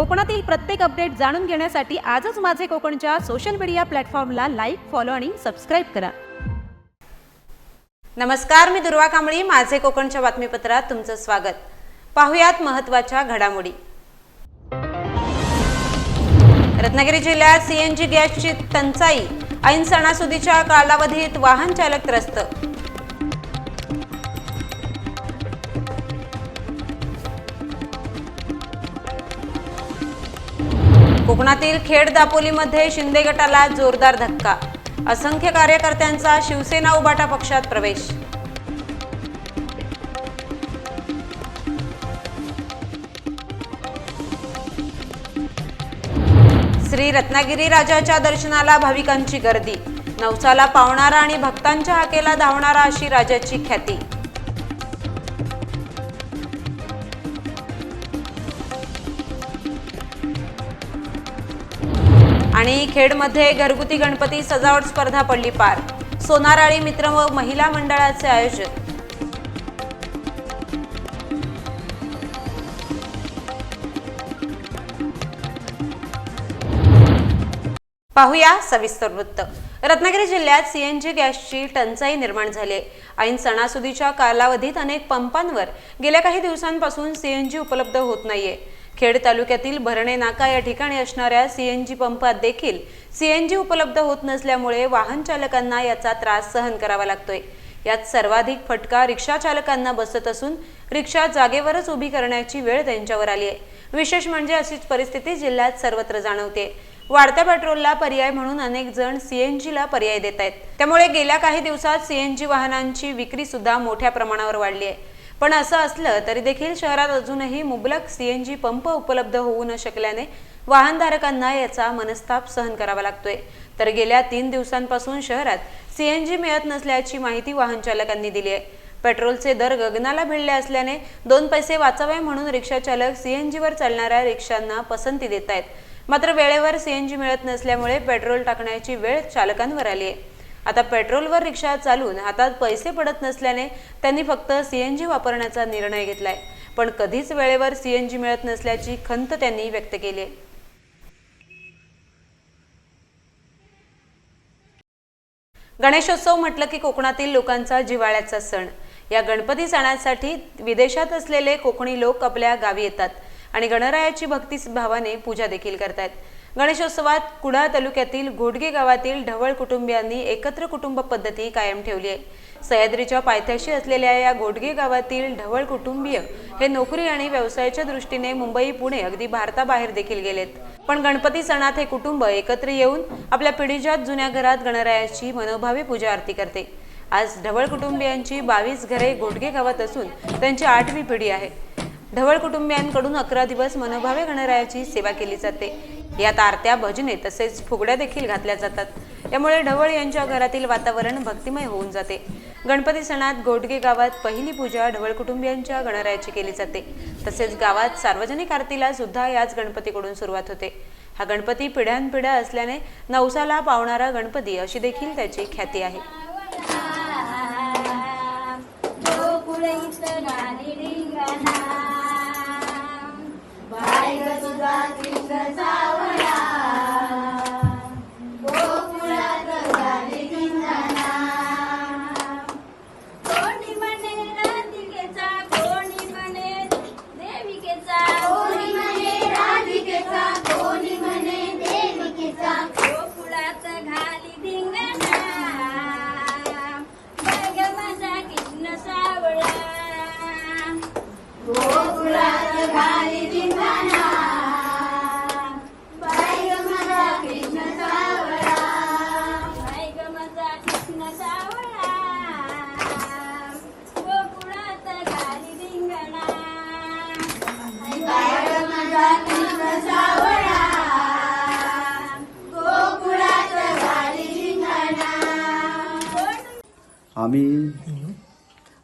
कोकणातील प्रत्येक अपडेट जाणून घेण्यासाठी आजच माझे कोकणच्या सोशल मीडिया प्लॅटफॉर्मला लाईक फॉलो आणि सबस्क्राईब करा. नमस्कार मी दुर्वा कांबळी माझे कोकणच्या बातमीपत्रात तुमचं स्वागत. पाहुयात महत्त्वाच्या घडामोडी. रत्नागिरी जिल्ह्यात सीएनजी गॅसची टंचाई ऐन सणासुदीच्या कालावधीत वाहन चालक त्रस्त कोकणातील खेड दापोलीमध्ये शिंदे गटाला जोरदार धक्का. असंख्य कार्यकर्त्यांचा शिवसेना उबाटा पक्षात प्रवेश. श्री रत्नागिरी राजाच्या दर्शनाला भाविकांची गर्दी. नवसाला पावणारा आणि भक्तांच्या हाकेला धावणारा अशी राजाची ख्याती. आणि खेडमध्ये घरगुती गणपती सजावट स्पर्धा पडली पार. सोनाराळी मित्र व महिला मंडळाचे आयोजन. पाहूया सविस्तर वृत्त. रत्नागिरी जिल्ह्यात सीएनजी गॅसची टंचाई निर्माण झाली आहे. आणि सणासुदीच्या कालावधीत अनेक पंपांवर गेल्या काही दिवसांपासून सीएनजी उपलब्ध होत नाहीये. खेड तालुक्यातील भरणे नाका या ठिकाणी असणाऱ्या सीएनजी पंपात देखील सीएनजी उपलब्ध होत नसल्यामुळे वाहन चालकांना याचा त्रास सहन करावा लागतोय. यात सर्वाधिक फटका रिक्षा चालकांना बसत असून रिक्षा जागेवरच उभी करण्याची वेळ त्यांच्यावर आली आहे. विशेष म्हणजे अशीच परिस्थिती जिल्ह्यात सर्वत्र जाणवते. वाढत्या पेट्रोलला पर्याय म्हणून अनेक जण सीएनजीला पर्याय देत आहेत त्यामुळे गेल्या काही दिवसात सीएनजी वाहनांची विक्री सुद्धा मोठ्या प्रमाणावर वाढली आहे. पण असं असलं तरी देखील शहरात अजूनही मुबलक सीएनजी पंप उपलब्ध होऊ न शकल्याने वाहनधारकांना याचा मनस्ताप सहन करावा लागतोय. तर गेल्या तीन दिवसांपासून शहरात सीएनजी मिळत नसल्याची माहिती वाहन चालकांनी दिली आहे पेट्रोलचे दर गगनाला भिडले असल्याने दोन पैसे वाचावे म्हणून रिक्षा चालक सीएनजीवर चालणाऱ्या रिक्षांना पसंती देत आहेत मात्र वेळेवर सीएनजी मिळत नसल्यामुळे पेट्रोल टाकण्याची वेळ चालकांवर आली आहे आता पेट्रोलवर रिक्षा चालून हातात पैसे पडत नसल्याने त्यांनी फक्त सीएनजी वापरण्याचा निर्णय घेतलाय. पण कधीच वेळेवर सीएनजी मिळत नसल्याची खंत त्यांनी व्यक्त केली आहे. गणेशोत्सव म्हटलं की कोकणातील लोकांचा जिव्हाळ्याचा सण. या गणपती सणासाठी विदेशात असलेले कोकणी लोक आपल्या गावी येतात आणि गणरायाची भक्ती भावाने पूजा देखील करतात गणेशोत्सवात कुडाळ तालुक्यातील घोडगे गावातील ढवळ कुटुंबियांनी एकत्र कुटुंब पद्धती कायम ठेवली आहे. सह्याद्रीच्या पायथ्याशी असलेल्या या घोडगे गावातील ढवळ कुटुंबीय हे नोकरी आणि व्यवसायाच्या दृष्टीने मुंबई पुणे अगदी भारताबाहेर देखील गेलेत. पण गणपती सणात हे कुटुंब एकत्र येऊन आपल्या पिढीजात जुन्या घरात गणरायाची मनोभावी पूजा आरती करते. आज ढवळ कुटुंबियांची बावीस घरे घोडगे गावात असून त्यांची आठवी पिढी आहे. ढवळ कुटुंबियांकडून अकरा दिवस मनोभावे गणरायाची सेवा केली जाते. यात आरत्या भजने तसेच फुगड्या देखील घातल्या जातात. त्यामुळे ढवळ यांच्या घरातील वातावरण भक्तिमय होऊन जाते. गणपती सणात गोडगे गावात पहिली पूजा ढवळ कुटुंबियांच्या गणरायाची केली जाते. तसेच गावात सार्वजनिक आरतीला सुद्धा याच गणपतीकडून सुरुवात होते. हा गणपती पिढ्यानपिढ्या असल्याने नवसाला पावणारा गणपती अशी देखील त्याची ख्याती आहे. कोणी आम्ही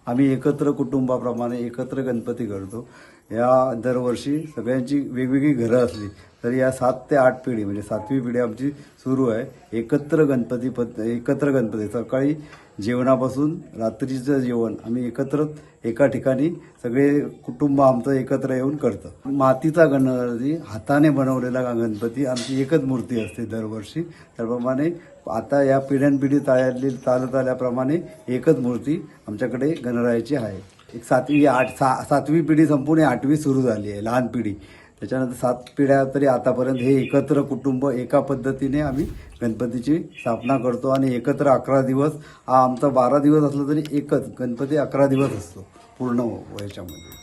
आम्ही एकत्र कुटुंबाप्रमाणे एकत्र गणपती करतो या दरवर्षी सगळ्यांची वेगवेगळी घरं असली तरी या सात ते आठ पिढी म्हणजे सातवी पिढी आमची सुरू आहे. एकत्र गणपती पद एकत्र गणपती सकाळी जेवणापासून रात्रीचं जेवण आम्ही एकत्र एका ठिकाणी सगळे कुटुंब आमचं एकत्र येऊन करतं. मातीचा गणपती हाताने बनवलेला गणपती आमची एकच मूर्ती असते दरवर्षी. त्याप्रमाणे आता या पिढ्यानपिढी चालली चालत आल्याप्रमाणे एकच मूर्ती आमच्याकडे गणरायाची आहे. एक सातवी आठ सा सातवी पिढी संपूर्ण आठवी सुरू झाली आहे लहान पिढी. त्याच्यानंतर सात पिढ्या तरी आतापर्यंत हे एकत्र कुटुंब एका पद्धतीने आम्ही गणपतीची स्थापना करतो आणि एकत्र अकरा दिवस हा आमचा बारा दिवस असला तरी एकच गणपती अकरा दिवस असतो पूर्ण याच्यामध्ये.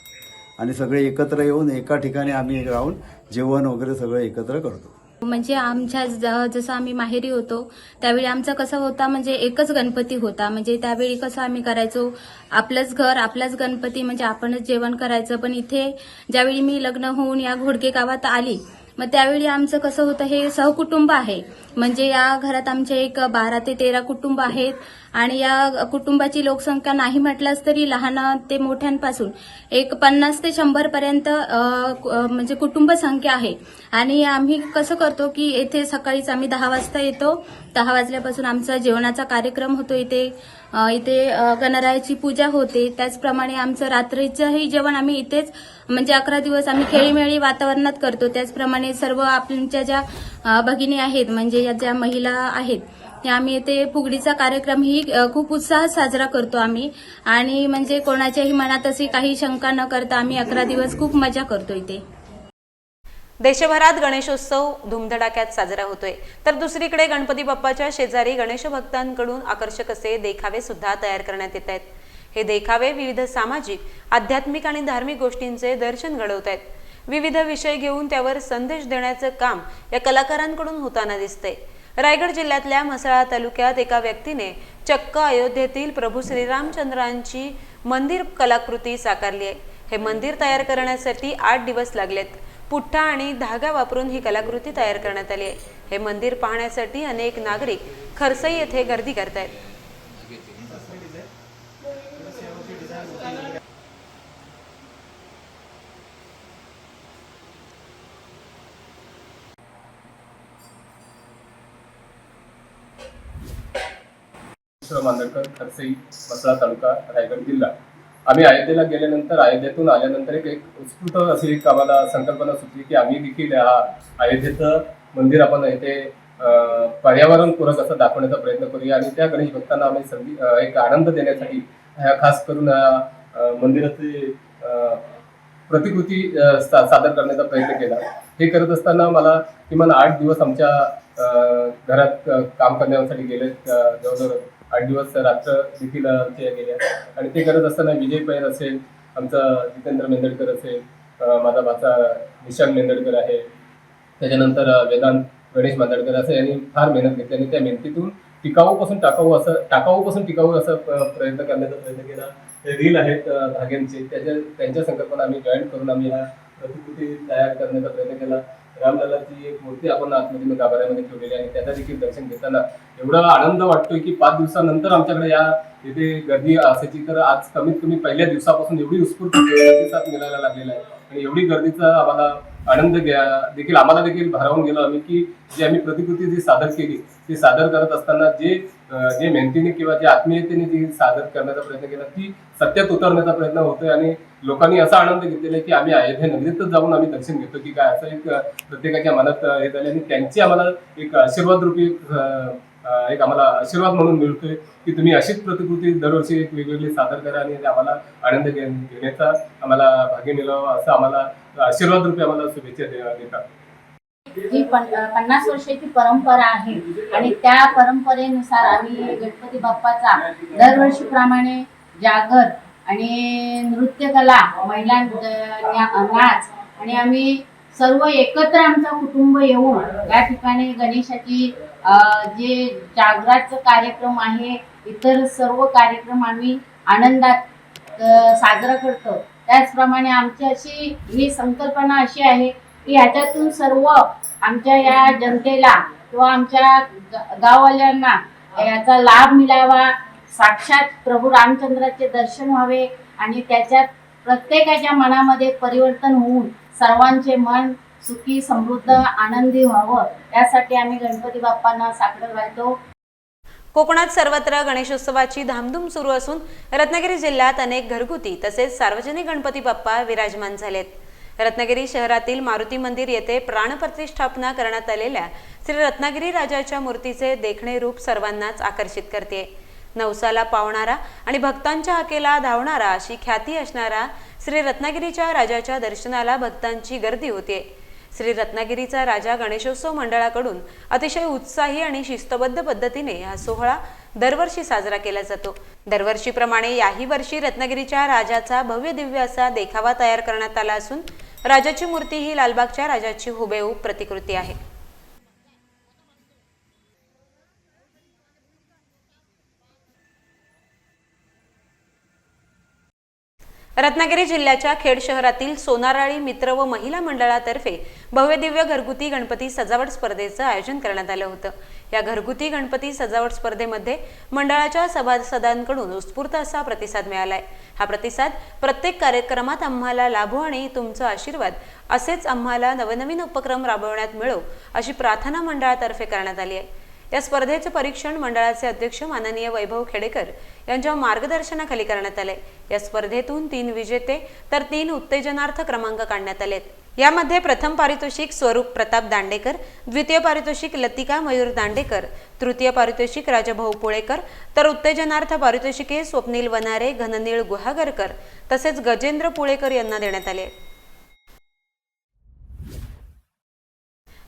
आणि सगळे एकत्र येऊन एका ठिकाणी आम्ही राहून जेवण वगैरे सगळं एकत्र करतो. म्हणजे आमच्या ज- जसं आम्ही माहेरी होतो त्यावेळी आमचं कसं होता म्हणजे एकच गणपती होता. म्हणजे त्यावेळी कसं आम्ही करायचो आपलंच घर आपलाच गणपती म्हणजे आपणच जेवण करायचं. पण इथे ज्यावेळी मी लग्न होऊन या घोडके गावात आली मग त्यावेळी आमचं कसं होतं हे सहकुटुंब आहे. म्हणजे या घरात आमचे एक बारा ते तेरा कुटुंब आहेत. आणि या कुटुंबाची लोकसंख्या नाही म्हटल्यास तरी लहान ते मोठ्यांपासून एक पन्नास ते शंभर पर्यंत म्हणजे कुटुंब संख्या आहे. आणि आम्ही कसं करतो की येथे सकाळीच आम्ही दहा वाजता येतो. दहा वाजल्यापासून आमचा जेवणाचा कार्यक्रम होतो इथे. इथे गणरायाची पूजा होते. त्याचप्रमाणे आमचं रात्रीचंही जेवण आम्ही इथेच म्हणजे अकरा दिवस आम्ही खेळीमेळी वातावरणात करतो. त्याचप्रमाणे सर्व आपल्या ज्या भगिनी आहेत म्हणजे या ज्या महिला आहेत आम्ही इथे फुगडीचा कार्यक्रमही ही खूप उत्साहात साजरा करतो आम्ही. आणि म्हणजे कोणाच्याही मनात अशी काही शंका न करता आम्ही अकरा दिवस खूप मजा करतो इथे. देशभरात गणेशोत्सव धुमधडाक्यात साजरा होतोय. तर दुसरीकडे गणपती बाप्पाच्या शेजारी गणेश भक्तांकडून आकर्षक असे देखावे सुद्धा तयार करण्यात येत आहेत. हे देखावे विविध सामाजिक आध्यात्मिक आणि धार्मिक गोष्टींचे दर्शन घडवत आहेत. विविध विषय घेऊन त्यावर संदेश देण्याचं काम या कलाकारांकडून होताना दिसतंय. रायगड जिल्ह्यातल्या म्हसळा तालुक्यात एका व्यक्तीने चक्क अयोध्येतील प्रभू श्रीरामचंद्रांची मंदिर कलाकृती साकारली आहे. हे मंदिर तयार करण्यासाठी आठ दिवस लागलेत. पुठ्ठा आणि धागा वापरून ही कलाकृती तयार करण्यात आली आहे. हे मंदिर पाहण्यासाठी अनेक नागरिक खरसई येथे गर्दी करतायत. मांदळकर खरसई मसळा तालुका रायगड जिल्हा. आम्ही अयोध्येला गेल्यानंतर अयोध्येतून आल्यानंतर एक एक उत्स्फूर्त अशी एक आम्हाला संकल्पना सुचली की आम्ही देखील हा अयोध्येचं मंदिर आपण इथे पर्यावरणपूरक असं दाखवण्याचा प्रयत्न करूया आणि त्या गणेश भक्तांना आम्ही संधी एक आनंद देण्यासाठी खास करून मंदिराचे प्रतिकृती सा- सादर करण्याचा प्रयत्न केला. हे करत असताना मला किमान आठ दिवस आमच्या घरात काम करण्यासाठी गेले जवळजवळ आठ दिवस रात्र देखील आमच्या गेल्या आणि ते करत असताना विजय पैर असेल आमचा जितेंद्र मेंदडकर असेल माझा भाचा निशांत मेंदडकर आहे. त्याच्यानंतर वेदांत गणेश मांदडकर असं यांनी फार मेहनत घेतली आणि त्या मेहनतीतून टिकाऊपासून टाकाऊ असं टाकाऊपासून टिकाऊ असं प्रयत्न करण्याचा प्रयत्न केला. रील आहेत धाग्यांचे त्याच्या त्यांच्या संकल्पना आम्ही जॉईन करून आम्ही ह्या प्रतिकृती तयार करण्याचा प्रयत्न केला. रामलालाची एक मूर्ती आपण आतमध्ये गाभाऱ्यामध्ये ठेवलेली आहे आणि त्याचा देखील दर्शन घेताना एवढा आनंद वाटतोय की पाच दिवसानंतर आमच्याकडे या तिथे गर्दी असायची. तर आज कमीत कमी पहिल्या दिवसापासून एवढी उत्स्फूर्त प्रतिसाद मिळायला लागलेला आहे. आणि एवढी गर्दीचा आम्हाला आनंद घ्या. देखील आम्हाला देखील भारावून गेलो आम्ही की जी आम्ही प्रतिकृती जी सादर केली ती सादर करत असताना जे जे मेहनतीने किंवा जे आत्मीयतेने जी सादर करण्याचा प्रयत्न केला ती सत्यात उतरण्याचा प्रयत्न होतोय आणि लोकांनी असा आनंद घेतलेला आहे की आम्ही अयोध्या नगरीतच जाऊन आम्ही दर्शन घेतो की काय असं एक प्रत्येकाच्या मनात हे झाले आणि त्यांची आम्हाला एक आशीर्वाद रूपी एक आम्हाला आशीर्वाद म्हणून मिळतोय की तुम्ही अशीच प्रतिकृती दरवर्षी एक वेगवेगळी सादर करा आणि आम्हाला आनंद घेण्याचा आम्हाला भाग्य मिळावा असं आम्हाला आशीर्वाद रूपे आम्हाला शुभेच्छा दे- देतात. ही पन पन्नास वर्षाची परंपरा आहे आणि त्या परंपरेनुसार आम्ही गणपती बाप्पाचा दरवर्षीप्रमाणे जागर आणि नृत्यकला महिला नाच आणि आम्ही सर्व एकत्र आमचं कुटुंब येऊन या ठिकाणी गणेशाची जे जागराचं कार्यक्रम आहे इतर सर्व कार्यक्रम आम्ही आनंदात साजरा करतो. त्याचप्रमाणे आमची अशी ही संकल्पना अशी आहे की ह्याच्यातून सर्व आमच्या या जनतेला किंवा आमच्या गाववाल्यांना याचा लाभ मिळावा. साक्षात प्रभू रामचंद्राचे दर्शन व्हावे आणि त्याच्यात प्रत्येकाच्या मनामध्ये परिवर्तन होऊन सर्वांचे मन सुखी समृद्ध आनंदी व्हावं यासाठी आम्ही गणपती बाप्पांना साखर घालतो. कोकणात सर्वत्र गणेशोत्सवाची धामधूम सुरू असून रत्नागिरी जिल्ह्यात अनेक घरगुती तसेच सार्वजनिक गणपती बाप्पा विराजमान झालेत. रत्नागिरी शहरातील मारुती मंदिर येथे प्राणप्रतिष्ठापना करण्यात आलेल्या श्री रत्नागिरी राजाच्या मूर्तीचे देखणे रूप सर्वांनाच आकर्षित करते. नवसाला पावणारा आणि भक्तांच्या हाकेला धावणारा अशी ख्याती असणारा श्री रत्नागिरीच्या राजाच्या दर्शनाला भक्तांची गर्दी होते. श्री रत्नागिरीचा राजा गणेशोत्सव मंडळाकडून अतिशय उत्साही आणि शिस्तबद्ध पद्धतीने हा सोहळा दरवर्षी साजरा केला जातो. दरवर्षीप्रमाणे याही वर्षी रत्नागिरीच्या राजाचा भव्य दिव्य असा देखावा तयार करण्यात आला असून राजाची मूर्ती ही लालबागच्या राजाची हुबेहूब प्रतिकृती आहे. रत्नागिरी जिल्ह्याच्या खेड शहरातील सोनाराळी मित्र व महिला मंडळातर्फे भव्यदिव्य घरगुती गणपती सजावट स्पर्धेचं आयोजन करण्यात आलं होतं. या घरगुती गणपती सजावट स्पर्धेमध्ये मंडळाच्या सभासदांकडून उत्स्फूर्त असा प्रतिसाद मिळालाय. हा प्रतिसाद प्रत्येक कार्यक्रमात आम्हाला लाभो आणि तुमचा आशीर्वाद असेच आम्हाला नवनवीन उपक्रम राबवण्यात मिळो अशी प्रार्थना मंडळातर्फे करण्यात आली आहे. या स्पर्धेचे परीक्षण मंडळाचे अध्यक्ष माननीय वैभव खेडेकर यांच्या मार्गदर्शनाखाली करण्यात आले. या स्पर्धेतून तीन विजेते तर तीन उत्तेजनार्थ क्रमांक काढण्यात आलेत. यामध्ये प्रथम पारितोषिक स्वरूप प्रताप दांडेकर द्वितीय पारितोषिक लतिका मयूर दांडेकर तृतीय पारितोषिक राजाभाऊ पुळेकर तर उत्तेजनार्थ पारितोषिके स्वप्नील वनारे घननीळ गुहागरकर तसेच गजेंद्र पुळेकर यांना देण्यात आले.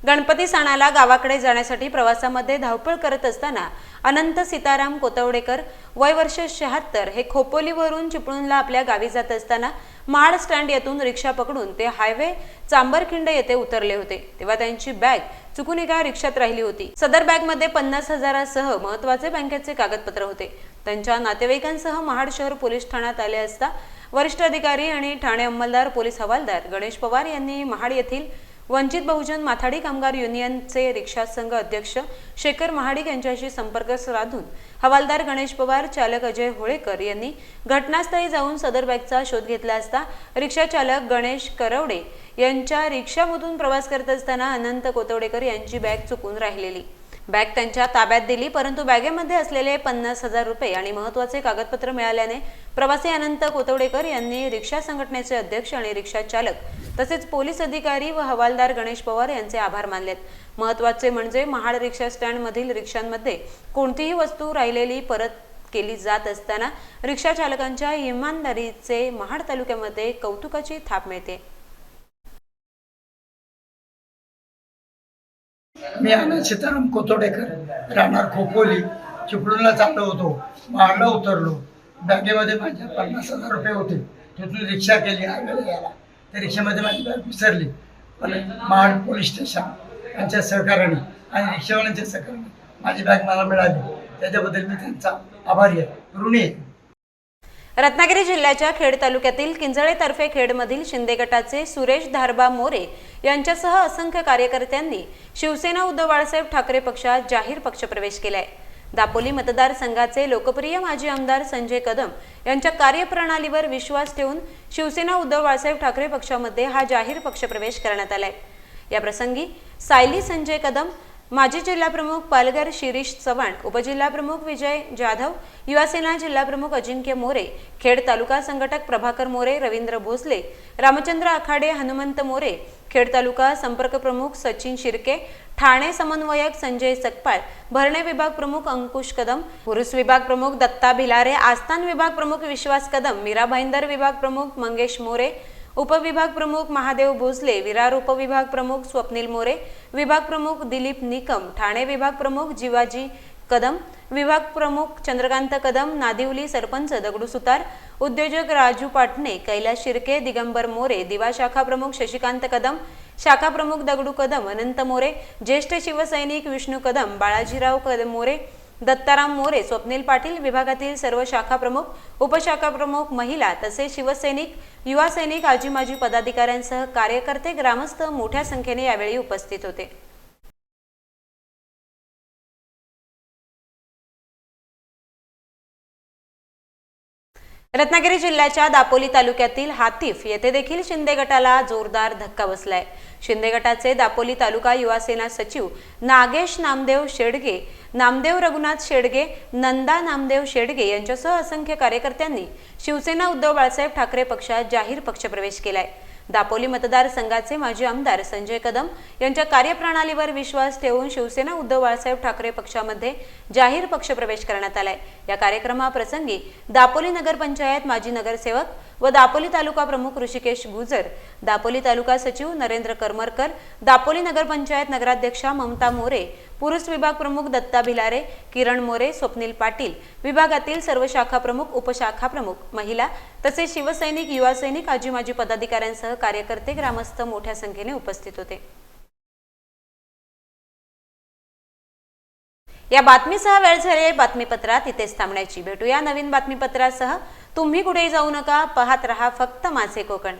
गणपती सणाला गावाकडे जाण्यासाठी प्रवासामध्ये धावपळ करत असताना अनंत सीताराम कोतवडेकर वय वर्ष शहात्तर हे खोपोलीवरून चिपळूणला आपल्या गावी जात असताना महाड स्टँड येथून रिक्षा पकडून ते हायवे चांबरखिंड येथे उतरले होते. तेव्हा त्यांची बॅग चुकून एका रिक्षात राहिली होती. सदर बॅगमध्ये पन्नास हजारासह महत्त्वाचे बँकेचे कागदपत्र होते. त्यांच्या नातेवाईकांसह महाड शहर पोलीस ठाण्यात आले असता वरिष्ठ अधिकारी आणि ठाणे अंमलदार पोलीस हवालदार गणेश पवार यांनी महाड येथील वंचित बहुजन माथाडी कामगार युनियनचे रिक्षा संघ अध्यक्ष शेखर महाडिक यांच्याशी संपर्क साधून हवालदार गणेश पवार चालक अजय होळेकर यांनी घटनास्थळी जाऊन सदर बॅगचा शोध घेतला असता रिक्षा चालक गणेश करवडे यांच्या रिक्षामधून प्रवास करत असताना अनंत कोतवडेकर यांची बॅग चुकून राहिलेली. बॅग त्यांच्या ताब्यात दिली परंतु बॅगेमध्ये असलेले पन्नास हजार रुपये आणि महत्त्वाचे कागदपत्र मिळाल्याने प्रवासी अनंत कोतवडेकर यांनी रिक्षा संघटनेचे अध्यक्ष आणि रिक्षा चालक तसेच पोलीस अधिकारी व हवालदार गणेश पवार यांचे आभार मानलेत. महत्त्वाचे म्हणजे महाड रिक्षा स्टँड मधील रिक्षांमध्ये कोणतीही वस्तू राहिलेली परत केली जात असताना रिक्षा चालकांच्या इमानदारीचे महाड तालुक्यामध्ये कौतुकाची थाप मिळते. मी आनंद सीताराम कोतोडेकर राहणार खोपोली चिपळूणला चाललो होतो. महाडला उतरलो. बँकेमध्ये माझ्या पन्नास हजार रुपये होते. तिथून रिक्षा केली हायवेला यायला. त्या रिक्षामध्ये माझी बॅग विसरली. पण महाड पोलीस स्टेशन यांच्या सहकार्याने आणि रिक्षावाल्यांच्या सहकार्याने माझी बॅग मला मिळाली. त्याच्याबद्दल मी त्यांचा आभारी आहे. ऋणी आहे. रत्नागिरी जिल्ह्याच्या खेड तालुक्यातील किंजळेतर्फे खेडमधील शिंदे गटाचे सुरेश धारबा मोरे यांच्यासह असंख्य कार्यकर्त्यांनी शिवसेना उद्धव बाळासाहेब ठाकरे पक्षात जाहीर पक्षप्रवेश केलाय. दापोली मतदारसंघाचे लोकप्रिय माजी आमदार संजय कदम यांच्या कार्यप्रणालीवर विश्वास ठेवून शिवसेना उद्धव बाळासाहेब ठाकरे पक्षामध्ये हा जाहीर पक्षप्रवेश करण्यात आलाय. या प्रसंगी सायली संजय कदम माजी जिल्हाप्रमुख पालघर शिरीष चव्हाण उपजिल्हाप्रमुख विजय जाधव युवासेना जिल्हाप्रमुख अजिंक्य मोरे खेड तालुका संघटक प्रभाकर मोरे रवींद्र भोसले रामचंद्र आखाडे हनुमंत मोरे खेड तालुका संपर्क प्रमुख सचिन शिर्के ठाणे समन्वयक संजय सकपाळ भरणे विभाग प्रमुख अंकुश कदम पुरुष विभाग प्रमुख दत्ता भिलारे आस्थान विभाग प्रमुख विश्वास कदम मीरा भाईंदर विभाग प्रमुख मंगेश मोरे उपविभाग प्रमुख महादेव भोसले विरार उपविभाग प्रमुख स्वप्नील मोरे विभाग प्रमुख दिलीप निकम ठाणे विभाग प्रमुख जिवाजी कदम विभाग प्रमुख चंद्रकांत कदम नादिवली सरपंच दगडू सुतार उद्योजक राजू पाटणे कैलास शिर्के दिगंबर मोरे दिवा शाखा प्रमुख शशिकांत कदम शाखा प्रमुख दगडू कदम अनंत मोरे ज्येष्ठ शिवसैनिक विष्णू कदम बाळाजीराव कदम मोरे दत्ताराम मोरे स्वप्नील पाटील विभागातील सर्व शाखा प्रमुख उपशाखा प्रमुख महिला तसेच शिवसैनिक युवा सैनिक आजी माजी पदाधिकाऱ्यांसह कार्यकर्ते ग्रामस्थ मोठ्या संख्येने यावेळी उपस्थित होते. रत्नागिरी जिल्ह्याच्या दापोली तालुक्यातील हातीफ येथे देखील शिंदे गटाला जोरदार धक्का बसलाय. शिंदे गटाचे दापोली तालुका युवा सेना सचिव नागेश नामदेव शेडगे नामदेव रघुनाथ शेडगे नंदा नामदेव शेडगे यांच्यासह असंख्य कार्यकर्त्यांनी शिवसेना उद्धव बाळासाहेब ठाकरे पक्षात जाहीर पक्षप्रवेश केलाय. दापोली मतदारसंघाचे माजी आमदार संजय कदम यांच्या कार्यप्रणालीवर विश्वास ठेवून शिवसेना उद्धव बाळासाहेब ठाकरे पक्षामध्ये जाहीर पक्षप्रवेश करण्यात आलाय. या कार्यक्रमाप्रसंगी दापोली नगरपंचायत माजी नगरसेवक व दापोली तालुका प्रमुख ऋषिकेश गुजर दापोली तालुका सचिव नरेंद्र करमरकर दापोली नगरपंचायत नगराध्यक्षा ममता मोरे पुरुष विभाग प्रमुख दत्ता भिलारे किरण मोरे स्वप्नील पाटील विभागातील सर्व शाखा प्रमुख उपशाखा प्रमुख महिला तसेच शिवसैनिक युवा सैनिक आजी माजी पदाधिकाऱ्यांसह कार्यकर्ते ग्रामस्थ मोठ्या संख्येने उपस्थित होते. या बातमीसह वेळ झाले बातमीपत्रात इथेच थांबण्याची. भेटूया नवीन बातमीपत्रासह. तुम्ही कुठेही जाऊ नका पाहत रहा फक्त माझे कोकण.